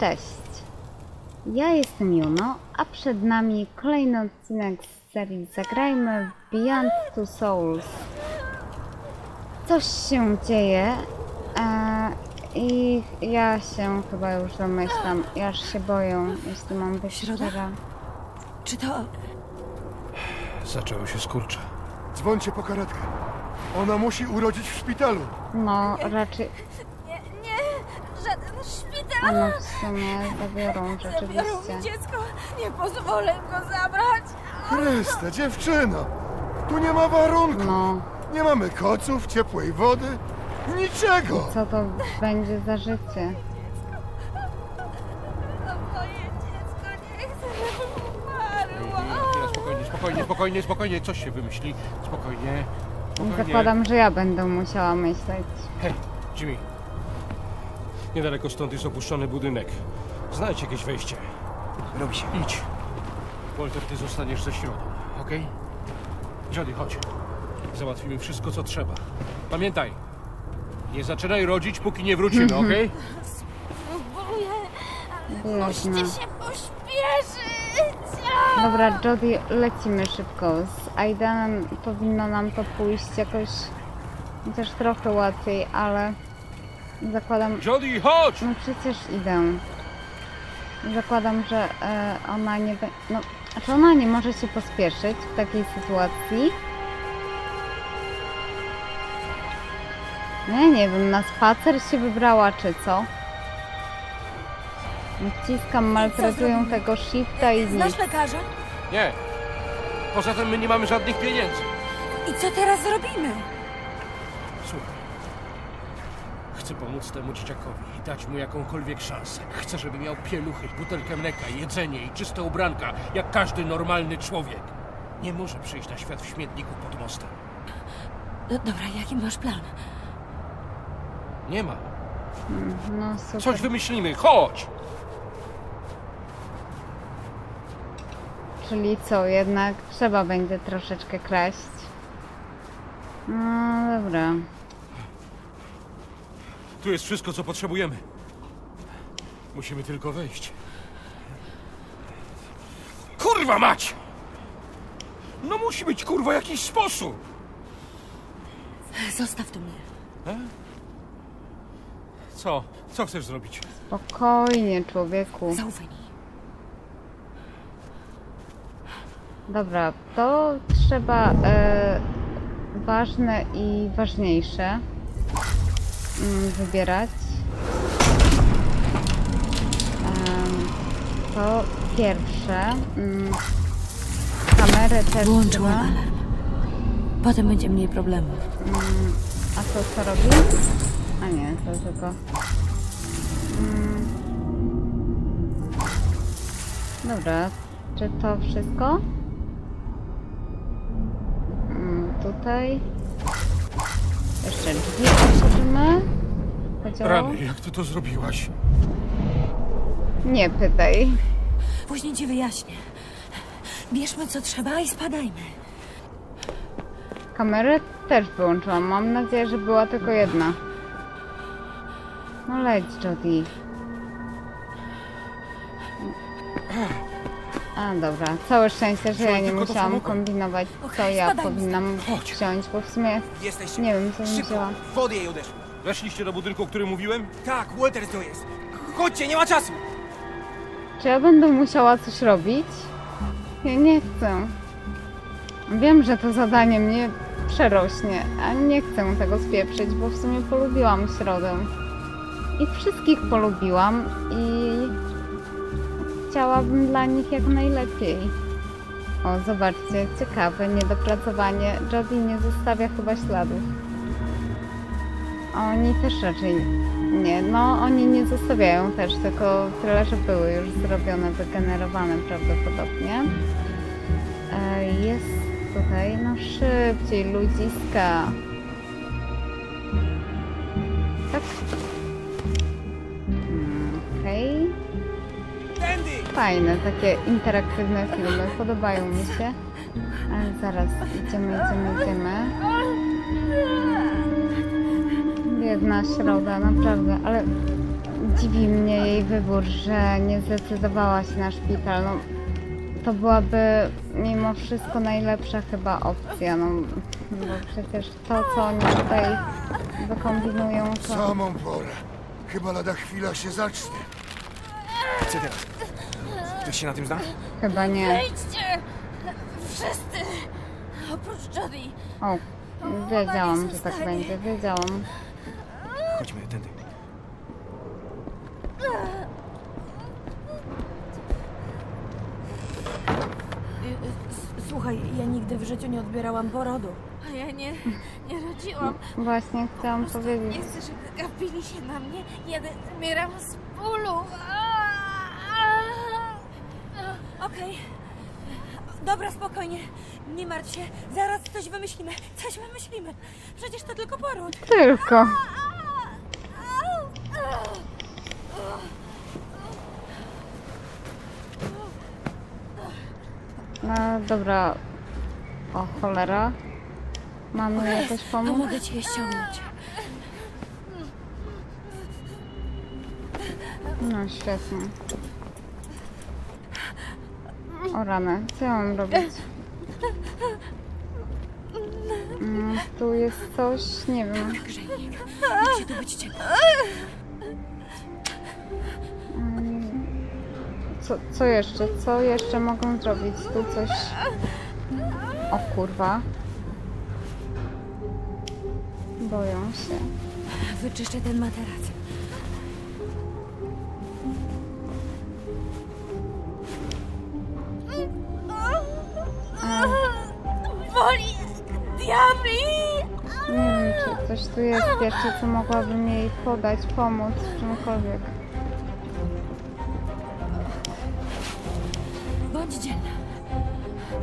Cześć. Ja jestem Juno, a przed nami kolejny odcinek z serii Zagrajmy w Beyond Two Souls. Coś się dzieje e, i ja się chyba już domyślam, ja aż się boję, jeśli mam być Środa? szczera. Czy to... Zaczęły się skurcze. Dzwońcie po karetkę. Ona musi urodzić w szpitalu. No, raczej one w sumie zabiorą Zabiorą rzeczywiście. mi dziecko! Nie pozwolę go zabrać! Chryste, dziewczyno! Tu nie ma warunku. No, Nie mamy koców, ciepłej wody. Niczego! co to będzie za życie? To moje dziecko nie chce, żeby umarło! Chwila, spokojnie, spokojnie, spokojnie, spokojnie, coś się wymyśli. Spokojnie. spokojnie. Zakładam, że ja będę musiała myśleć. Hej, Jimmy. Niedaleko stąd jest opuszczony budynek. Znajdź jakieś wejście. Robi się. Idź. Walter, ty zostaniesz ze środą, okej? Jody, chodź. Załatwimy wszystko, co trzeba. Pamiętaj, nie zaczynaj rodzić, póki nie wrócimy, okej? Spróbuję, Biedna. musicie się pośpieszyć! Dobra, Jody, lecimy szybko. Z Aidanem powinno nam to pójść jakoś chociaż trochę łatwiej, ale zakładam... Jody, chodź! No przecież idę. Zakładam, że e, ona nie... be- No, czy ona nie może się pospieszyć w takiej sytuacji? Nie, nie wiem, na spacer się wybrała, czy co? Wciskam, maltretują tego shifta i nic. Znasz lekarza? Nie. Poza tym my nie mamy żadnych pieniędzy. I co teraz zrobimy? Chcę pomóc temu dzieciakowi i dać mu jakąkolwiek szansę. Chcę, żeby miał pieluchy, butelkę mleka, jedzenie i czyste ubranka, jak każdy normalny człowiek. Nie może przyjść na świat w śmietniku pod mostem. No, dobra, jaki masz plan? Nie ma. No super. Coś wymyślimy, chodź! Czyli co, jednak trzeba będzie troszeczkę kraść. No dobra. Tu jest wszystko, co potrzebujemy. Musimy tylko wejść. Kurwa mać! No musi być kurwa jakiś sposób! Zostaw to mnie. Co? Co chcesz zrobić? Spokojnie, człowieku. Zaufaj mi. Dobra, to trzeba e, ważne i ważniejsze wybierać. Em, to pierwsze. Mm, kamerę też Włącz mój trzeba. alarm. Potem będzie mniej problemów. A to co robi? A nie, to tylko. Mm. Dobra, czy to wszystko? Mm, tutaj. Jeszcze drzwi otworzymy. Rany, jak ty to zrobiłaś? Nie pytaj. Później ci wyjaśnię. Bierzmy co trzeba i spadajmy. Kamerę też wyłączyłam. Mam nadzieję, że była tylko jedna. No leć, Jody. A dobra, całe szczęście, że ja nie to musiałam kombinować, co ja powinnam Chodź. wziąć, bo w sumie Jesteście? nie wiem, co bym wzięła. wody jej uderz. Weszliście do budynku, o którym mówiłem? Tak, Walters tu jest. Chodźcie, nie ma czasu. Czy ja będę musiała coś robić? Ja nie chcę. Wiem, że to zadanie mnie przerośnie, a nie chcę tego spieprzyć, bo w sumie polubiłam środę. I wszystkich polubiłam i chciałabym dla nich jak najlepiej. O, zobaczcie, ciekawe, niedopracowanie. Jody nie zostawia chyba śladów. Oni też raczej nie. No, oni nie zostawiają też, tylko tyle, że były już zrobione, wygenerowane prawdopodobnie. E, jest tutaj, no szybciej, ludziska. Tak. Fajne, takie interaktywne filmy, podobają mi się. Ale zaraz, idziemy, idziemy, idziemy. Biedna środa, naprawdę, ale dziwi mnie jej wybór, że nie zdecydowała się na szpital. No, to byłaby mimo wszystko najlepsza chyba opcja, no bo przecież to, co oni tutaj wykombinują, to... Samą porę. Chyba lada chwila się zacznie. Co teraz? Ktoś się na tym zna? Chyba nie. Idźcie! Wszyscy! Oprócz Jody. O, wiedziałam, że tak będzie, wiedziałam. Chodźmy, tędy. Słuchaj, ja nigdy w życiu nie odbierałam porodu. A ja nie, nie rodziłam. Właśnie chciałam Nie powiedzieć. chcę, żeby gapili się na mnie. Ja umieram z bólu. Okej. Dobra, spokojnie. Nie martw się. Zaraz coś wymyślimy. Coś wymyślimy. Przecież to tylko poród. Tylko. No dobra. O cholera. Mamy jakoś pomóc? Pomogę ci je ściągnąć. No świetnie. O rany, co ja mam robić? Mm, tu jest coś, nie wiem. Musi tu być ciepło. Mm, Co, co jeszcze? Co jeszcze mogą zrobić? Tu coś... O kurwa. Boją się. Wyczyszczę ten materac. Coś tu jest jeszcze, co mogłabym jej podać, pomóc, w czymkolwiek. Bądź dzielna.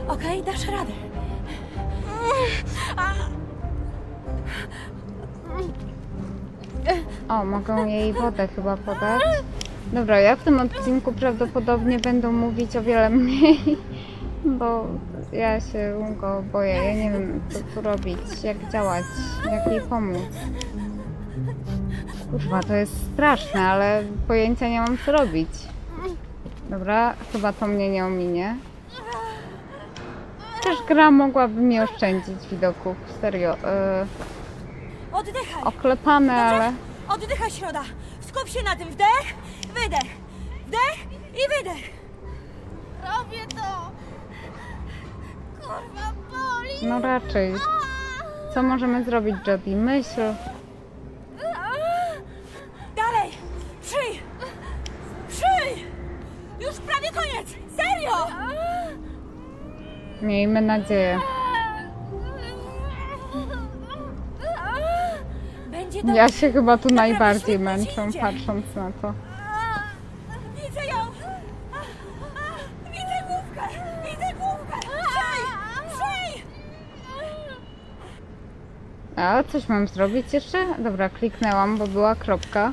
Okej, dasz radę. O, mogą jej wodę chyba podać. Dobra, ja w tym odcinku prawdopodobnie będę mówić o wiele mniej, bo ja się go boję. Ja nie wiem, co tu robić, jak działać, jak jej pomóc. Kurwa, to jest straszne, ale pojęcia nie mam, co robić. Dobra, chyba to mnie nie ominie. Też gra mogłaby mi oszczędzić widoków, serio. Yy, Oddychaj. oklepane, ale... Oddychaj, środa. Skup się na tym. Wdech, wydech. Wdech i wydech. Robię to! No raczej. Co możemy zrobić, Jody? Myśl. Dalej. Przyj. Przyj. Już prawie koniec. Serio. Miejmy nadzieję. Będzie. Ja się chyba tu najbardziej męczę, patrząc na to. A coś mam zrobić jeszcze? Dobra, kliknęłam, bo była kropka.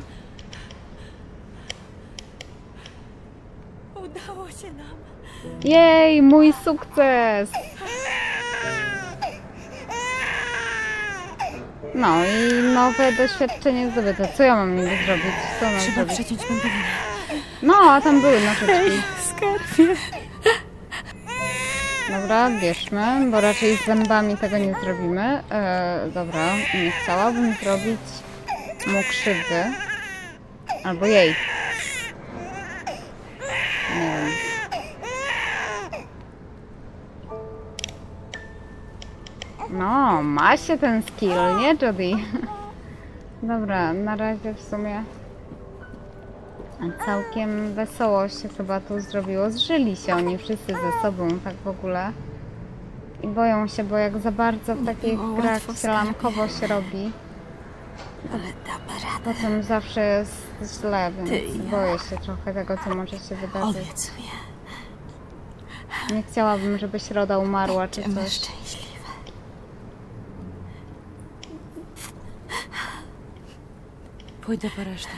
Udało się nam. Jej, mój sukces! No i nowe doświadczenie zdobyte. Co ja mam niby zrobić? Co mam Trzeba zrobić? przeciąć pępowinę. No, a tam były nożyczki. Skarbie. Dobra, bierzmy, bo raczej z zębami tego nie zrobimy. E, dobra, nie chciałabym zrobić mu krzywdy. Albo jej. Nie wiem. No, ma się ten skill, nie Jody? Dobra, na razie w sumie całkiem wesoło się chyba tu zrobiło. Zżyli się oni wszyscy ze sobą, tak w ogóle. I boją się, bo jak za bardzo w takich było grach łatwo, sielankowo się robi, Ale damy radę. potem zawsze jest źle, więc Ty i ja. boję się trochę tego, co może się wydarzyć. Mi, Nie chciałabym, żeby Środa umarła czy będziemy coś. szczęśliwe. Pójdę po resztę.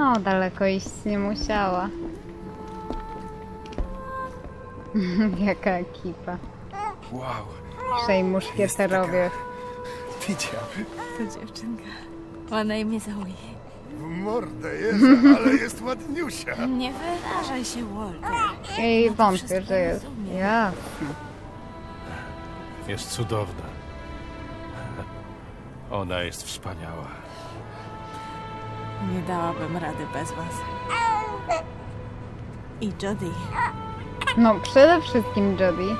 No, daleko iść nie musiała. Jaka ekipa. Wow, Przejmuszkieterowie. Widział. To dziewczynka. Ma na imię Zoe. W mordę jest, ale jest ładniusia. Nie wyrażaj się, Walter. I wątpię, że jest. Jasne. Jest cudowna. Ona jest wspaniała. Nie dałabym rady bez was. I Jody. No, przede wszystkim Jodie.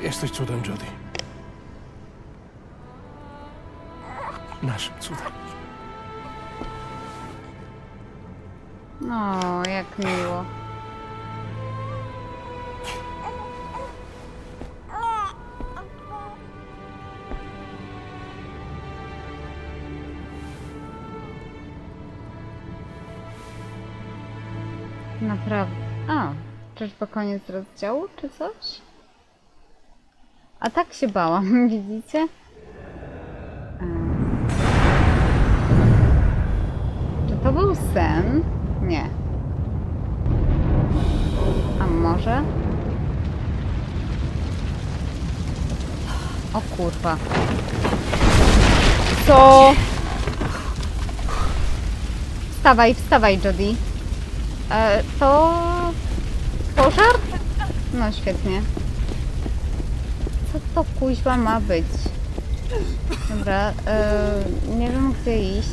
Jesteś cudem, Jody. Naszym cudem. O, jak miło. Czyżby koniec rozdziału, czy coś? A tak się bałam, widzicie? Em. Czy to był sen? Nie. A może? O kurwa. Co? Wstawaj, wstawaj, Jody. E, to... Pożar? No świetnie. Co to kuźwa ma być? Dobra, e, nie wiem gdzie iść.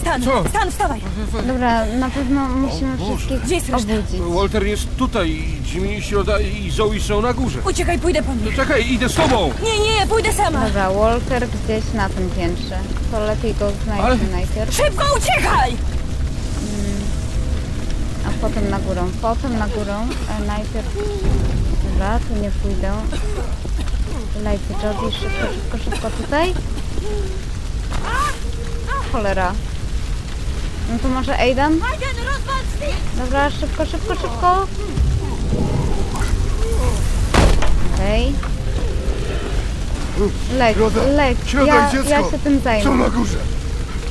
Stan, Co? Stan, wstawaj! Dobra, na pewno musimy Boże. wszystkich Gdzie jest reszta? obudzić. Walter jest tutaj, Jimmy, Środa i Zoe są na górze. Uciekaj, pójdę po No nich. czekaj, idę z tobą! Nie, nie, pójdę sama! Dobra, Walker gdzieś na tym piętrze. To lepiej go znajdźmy Ale- najpierw, Szybko uciekaj! Potem na górę. Potem na górę. E, najpierw... Dobra, tu nie pójdę. Lejcie Jody, szybko, szybko, szybko tutaj. Cholera. No to może Aidan? Dobra, szybko, szybko, szybko. Okej. Środa, leć. środa Ja, ja się tym zajmę. na górze.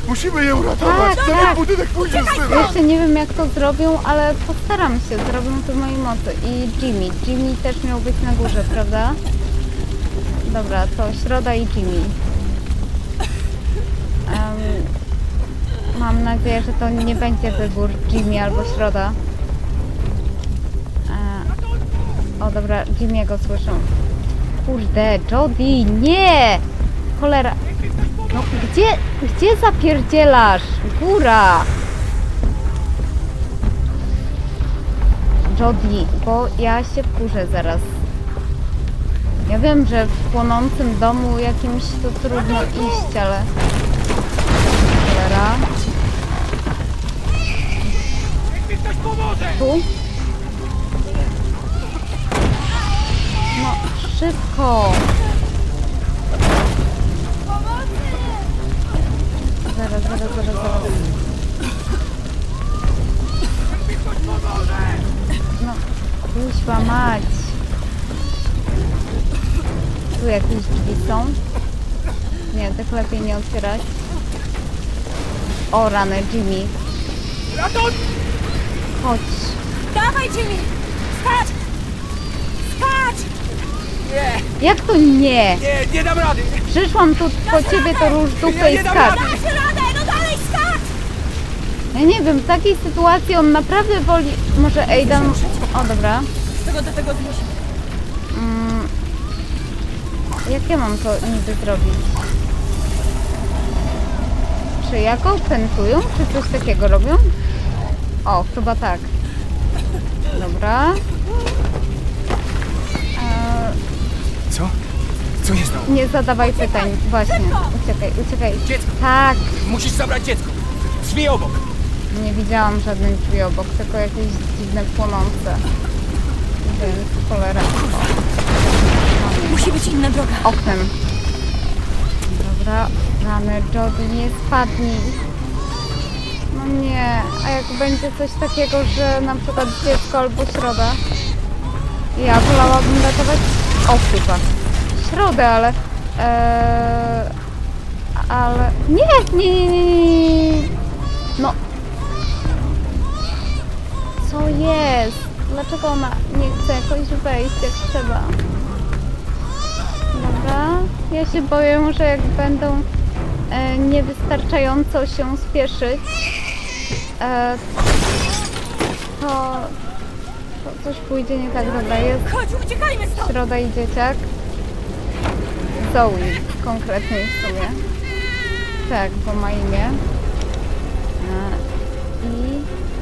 Musimy je uratować. Tak, Ten tak. budynek pójdzie z tyłu. Jeszcze nie wiem jak to zrobią, ale postaram się, zrobię to w mojej mocy. I Jimmy. Jimmy też miał być na górze, prawda? Dobra, to Środa i Jimmy. Em, mam nadzieję, że to nie będzie wybór Jimmy albo Środa. E, o dobra, Jimmy'ego słyszę. Kurde, Jody, nie! Cholera. Gdzie, gdzie zapierdzielasz? Góra! Jody, bo ja się wkurzę zaraz. Ja wiem, że w płonącym domu jakimś to trudno iść, ale... Cholera. Tu? No, szybko! Zaraz, zaraz, zaraz, zaraz. No, kuźwa mać. Tu jakieś drzwi są? Nie, tak lepiej nie otwierać. O, rany, Jimmy. Chodź. Dawaj, Jimmy! Skacz! Skacz! Jak to nie? Nie, nie dam rady! Przyszłam tu po ciebie, to róż dupę i nie dam skacz. radę, skacz! Ja nie wiem, w takiej sytuacji on naprawdę woli... Może Aidan... O, dobra. Czego do tego zmusi? Mm, jak ja mam to niby zrobić? Czy jako pentują? Czy coś takiego robią? O, chyba tak. Dobra. Eee, Co? Co się stało? nie zadawaj pytań. Właśnie. Uciekaj, uciekaj. Dziecko. Tak. Musisz zabrać dziecko. Drzwi obok. Nie widziałam żadnych drzwi obok, tylko jakieś dziwne płonące. Więc cholera. Musi być inna droga. oknem. Dobra, rany Jody, nie spadnij. No nie, a jak będzie coś takiego, że na przykład dziecko albo środa, ja wolałabym ratować... O, chyba. Środę, ale... Eee, ale... Nie, nie, nie, nie, nie. No. Co jest? Dlaczego ona nie chce jakoś wejść jak trzeba? Dobra. Ja się boję, że jak będą e, niewystarczająco się spieszyć, e, to, to coś pójdzie nie tak. Dobra, jest Chodź, uciekajmy stąd! Środa i dzieciak. Zoe konkretnie w sumie. Tak, bo ma imię. E, I...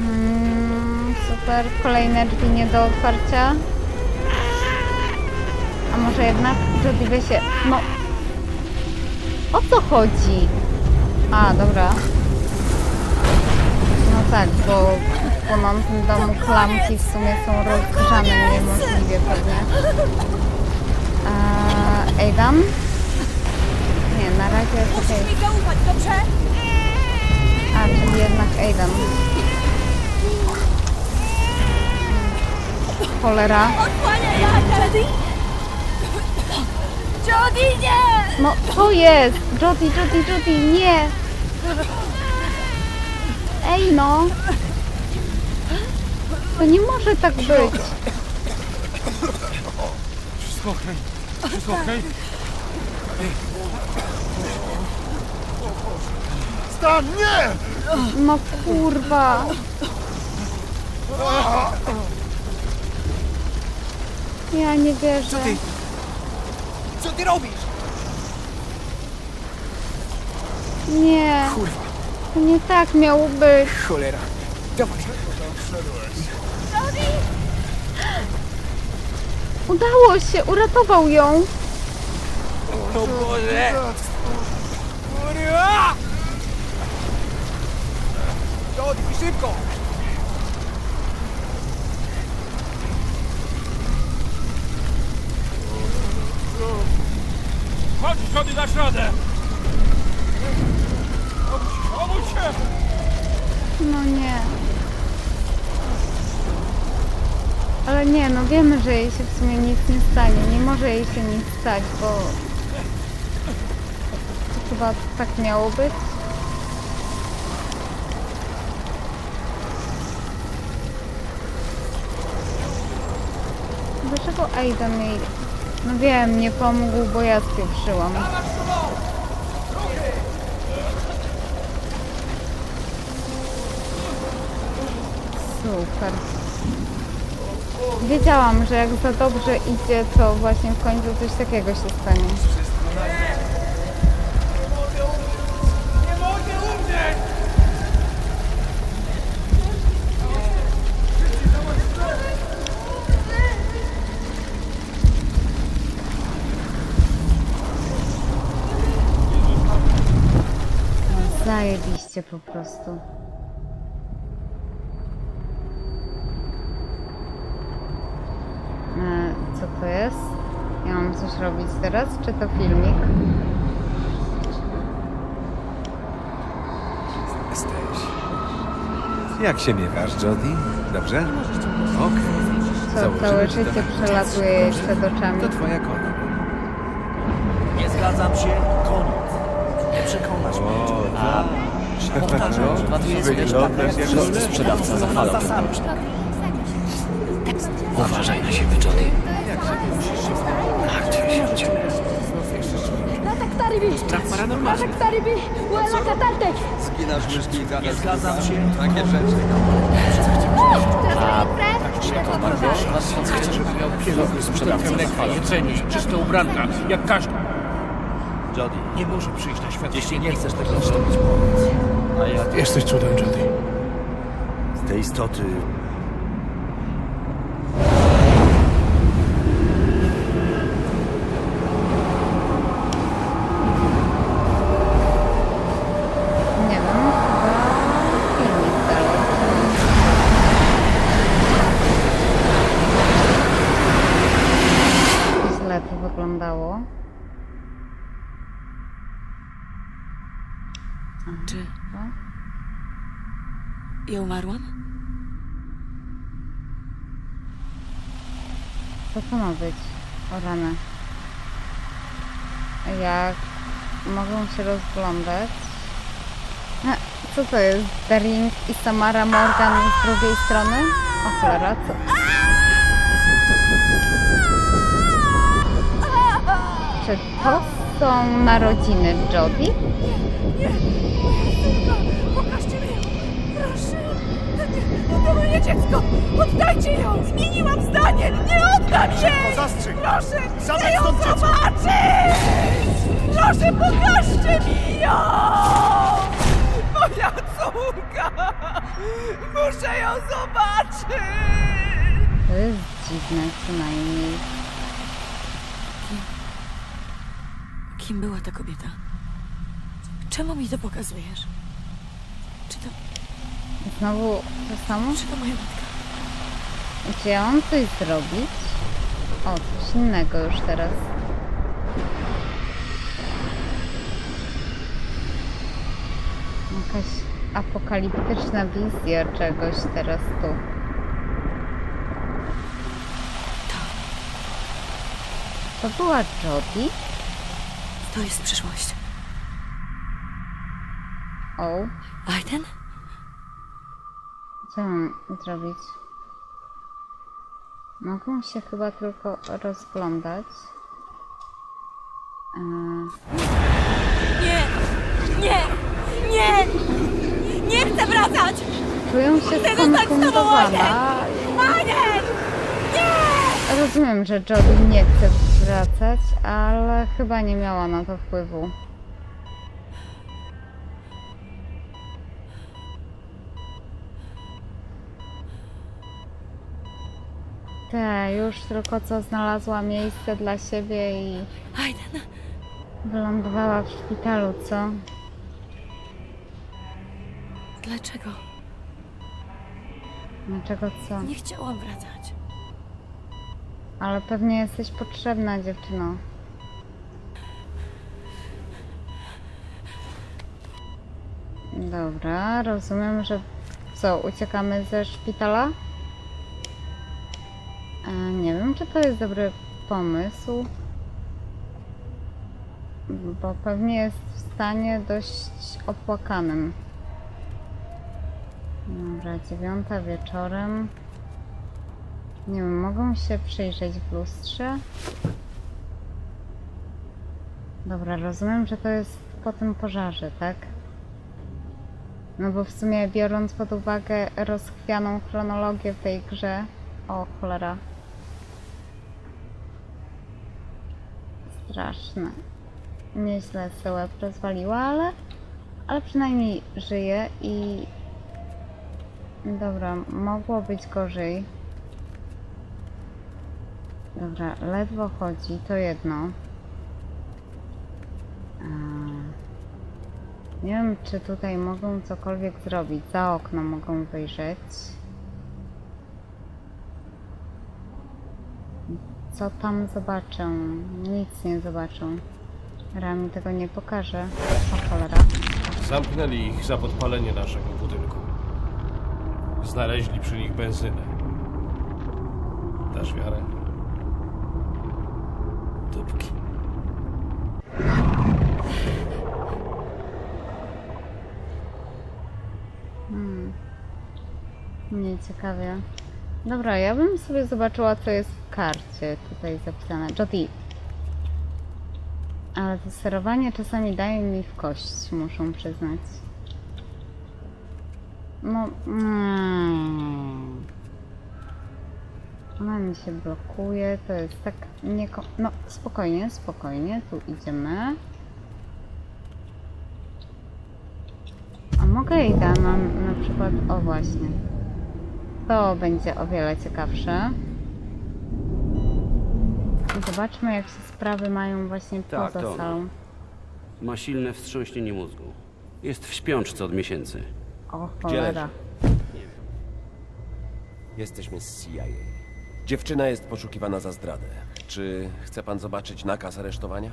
Mm, super, kolejne drzwi nie do otwarcia. A może jednak Jody weź się... No... O co chodzi? A, dobra. No tak, bo w płonącym domu klamki w sumie są rozgrzane niemożliwie pewnie. Eee, Aidan? Nie, na razie jest okej. A, czyli jednak Aidan. Cholera. Jody, nie! No, co jest? Jody, Jody, Jody, nie! Ej, no! To nie może tak być. Wszystko okej? Wszystko okej? Stan, nie! No kurwa. Ja nie wierzę. ty? Co ty robisz? Nie, Kurwa, to nie tak miało być. cholera. Dawaj. Udało się, uratował ją. O Boże! Kurwa! Jody, szybko! Chodź, Jody, dasz radę! Obudź się! No nie. Ale nie, no wiemy, że jej się w sumie nic nie stanie. Nie może jej się nic stać, bo... To chyba tak miało być. Dlaczego Aidan jej... No wiem, nie pomógł, bo ja spieprzyłam. Super. Wiedziałam, że jak za dobrze idzie, to właśnie w końcu coś takiego się stanie. Umrzeć! Zajebiście po prostu. E, co to jest? Ja mam coś robić teraz, czy to filmik? Jesteś. Jak się miewasz, Jody? Dobrze? Okej. Co, całe ci życie przelatuje przed oczami. To twoja kolej. Nie zgadzam się, koniec. Nie przekonasz mnie. A powtarzam, że ładuje Wyglądasz jak wszyscy sprzedawca zachwalał. Uważaj na siebie, Jody. Martwię się o ciebie. Strach paranormalny. Skinasz myszki i się. Takie rzeczy. Chcę, żeby miał pieluchy, butelkę mleka, jedzenie i czyste ubranka, jak każdy. Jody, Nie może przyjść na świat, jeśli nie chcesz tego zrobić. A ja Jesteś cudem, Jody. z tej istoty Nie wiem, chyba filmik dalej. Źle to wyglądało. Czy No. ja umarłam? Co to ma być? O rany. Jak mogą się rozglądać. E, co to jest? Daring i Samara Morgan z drugiej strony? O cholera, co? Czy to są narodziny Jodie? Pokażcie mi! Proszę! Nie, to moje dziecko! Oddajcie ją! Zmieniłam zdanie! Nie oddam jej! Zastrzyk! Proszę! Zabrać Chcę ją stąd dziecko! zobaczyć! Proszę, pokażcie mi ją! Moja córka! Muszę ją zobaczyć! To jest dziwne przynajmniej. Kim była ta kobieta? Czemu mi to pokazujesz? Znowu to samo? czy to moja matka? Coś zrobić? O, coś innego już teraz. Jakaś apokaliptyczna wizja czegoś teraz tu. To była Jodie? To jest przyszłość. O, Aiden? Co mam zrobić? Mogę się chyba tylko rozglądać. Eee, Nie! Nie! Nie! Nie chcę wracać! czuję się skonfundowana. Rozumiem, że Jodie nie chce wracać, ale chyba nie miała na to wpływu. Te, już tylko co znalazła miejsce dla siebie i wylądowała w szpitalu, co? dlaczego? Dlaczego co? Nie chciałam wracać. Ale pewnie jesteś potrzebna, dziewczyno. Dobra, rozumiem, że co, uciekamy ze szpitala? Wiem, czy to jest dobry pomysł. Bo pewnie jest w stanie dość opłakanym. Dobra, dziewiąta wieczorem. Nie wiem, mogą się przyjrzeć w lustrze? Dobra, rozumiem, że to jest po tym pożarze, tak? No bo w sumie biorąc pod uwagę rozchwianą chronologię w tej grze... O, cholera. Straszne. Nieźle se łeb rozwaliła, ale... Ale przynajmniej żyje i... Dobra, mogło być gorzej. Dobra, ledwo chodzi, to jedno. Nie wiem, czy tutaj mogą cokolwiek zrobić. Za okno mogą wyjrzeć. Co tam zobaczę? Nic nie zobaczę. Rami tego nie pokaże. O cholera. Zamknęli ich za podpalenie naszego budynku. Znaleźli przy nich benzynę. Dasz wiarę? Dupki. Nie ciekawie. Dobra, ja bym sobie zobaczyła, co jest karcie tutaj zapisane. Jody. Ale to sterowanie czasami daje mi w kość, muszę przyznać. No. Mm. Ona mi się blokuje, to jest tak nieko... No, spokojnie, spokojnie, tu idziemy. A mogę jej dać na, na przykład, o właśnie. To będzie o wiele ciekawsze. Zobaczmy, jak się sprawy mają właśnie Tak, poza to salą. Ma silne wstrząśnienie mózgu. Jest w śpiączce od miesięcy. O cholera. Jesteśmy z CIA. Dziewczyna jest poszukiwana za zdradę. Czy chce pan zobaczyć nakaz aresztowania?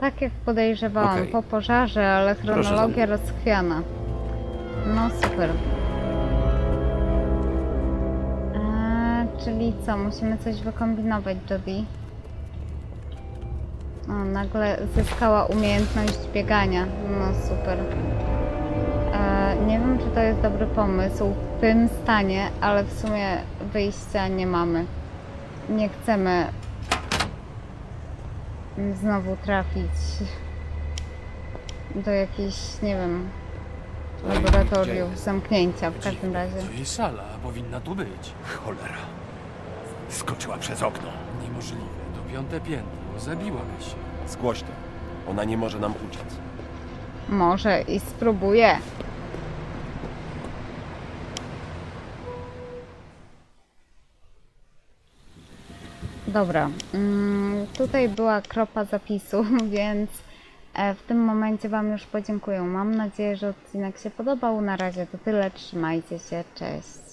Tak jak podejrzewałam, Okej. po pożarze, ale za chronologia rozchwiana. No super. Czyli co, musimy coś wykombinować, Jody? O, nagle zyskała umiejętność biegania. No super. E, nie wiem, czy to jest dobry pomysł w tym stanie, ale w sumie wyjścia nie mamy. Nie chcemy znowu trafić do jakiejś, nie wiem, laboratoriów, zamknięcia w każdym razie. To jej sala, powinna tu być. Cholera. Skoczyła przez okno. Niemożliwe, to piąte piętro. Zabiłaby się. Zgłoś to. Ona nie może nam uciec. Może i spróbuję. Dobra, mm, tutaj była kropa zapisu, więc e, w tym momencie Wam już podziękuję. Mam nadzieję, że odcinek się podobał. Na razie to tyle. Trzymajcie się, cześć.